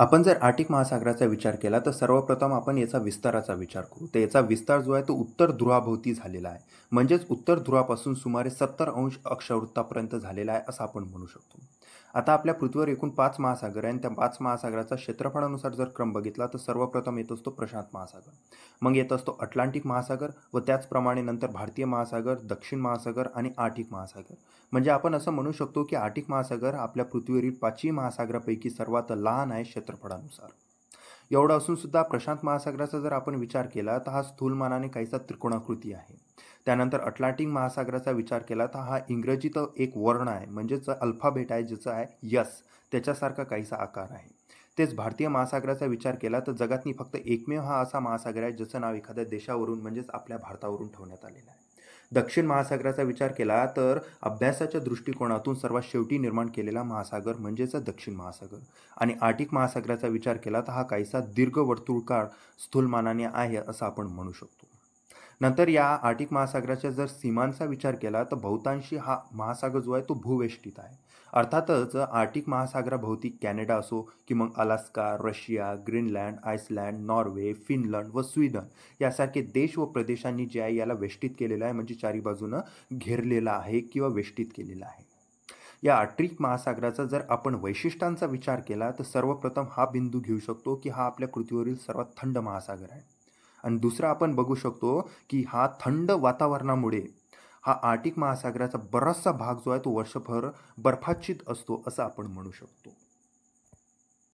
आपण जर आर्टिक महासागराचा विचार केला तर सर्वप्रथम आपण याचा विस्ताराचा विचार करू. तर याचा विस्तार जो आहे तो उत्तर ध्रुवाभोवती झालेला आहे. म्हणजेच उत्तर ध्रुवापासून सुमारे सत्तर अंश अक्षवृत्तापर्यंत झालेला आहे असं आपण म्हणू शकतो. आता आपल्या पृथ्वीवर एकूण पाच महासागर आहे आणि त्या पाच महासागराचा क्षेत्रफळानुसार जर क्रम बघितला तर सर्वप्रथम येत असतो प्रशांत महासागर. मग येत असतो अटलांटिक महासागर व त्याचप्रमाणे नंतर भारतीय महासागर दक्षिण महासागर आणि आर्टिक महासागर. म्हणजे आपण असं म्हणू शकतो की आर्टिक महासागर आपल्या पृथ्वीवरील पाचही महासागरापैकी सर्वात लहान आहे क्षेत्रफळानुसार. एवढं असून सुद्धा प्रशांत महासागराचा जर आपण विचार केला तर हा स्थूलमानाने काहीसा त्रिकोणाकृती आहे. त्यानंतर अटलांटिक महासागराचा विचार केला तर हा इंग्रजीत एक वर्ण आहे म्हणजेच अल्फाबेट आहे ज्याचं आहे यस. त्याच्यासारखा काहीसा आकार आहे. तेच भारतीय महासागराचा विचार केला तर जगातनी फक्त एकमेव हा असा महासागर आहे ज्याचं नाव एखाद्या देशावरून म्हणजेच आपल्या भारतावरून ठेवण्यात आलेलं आहे. दक्षिण महासागराचा विचार केला तर अभ्यासाच्या दृष्टिकोनातून सर्वात शेवटी निर्माण केलेला महासागर म्हणजेच दक्षिण महासागर. आणि आर्टिक महासागराचा विचार केला तर हा काहीसा दीर्घ वर्तुळकार स्थूलमानाने आहे असं आपण म्हणू शकतो. नंतर या आर्टिक महासागराच्या जर सीमांचा विचार केला तर बहुतांशी हा महासागर जो आहे तो भूवेष्टित आहे. अर्थातच आर्टिक महासागराभोवती कॅनडा असो की मग Alaska Russia Greenland Iceland Norway Finland व स्वीडन यासारखे देश व प्रदेशांनी जे आहे याला वेष्टित केलेलं आहे म्हणजे चारी बाजूनं घेरलेलं आहे किंवा वेष्टित केलेलं आहे. या आर्टिक महासागराचा जर आपण वैशिष्ट्यांचा विचार केला तर सर्वप्रथम हा बिंदू घेऊ शकतो की हा आपल्या पृथ्वीवरील सर्वात थंड महासागर आहे. आणि दुसरा आपण बघू शकतो की हा थंड वातावरणामुळे हा आर्टिक महासागराचा बराचसा भाग जो आहे तो वर्षभर बर्फाच्छित असतो असं आपण म्हणू शकतो.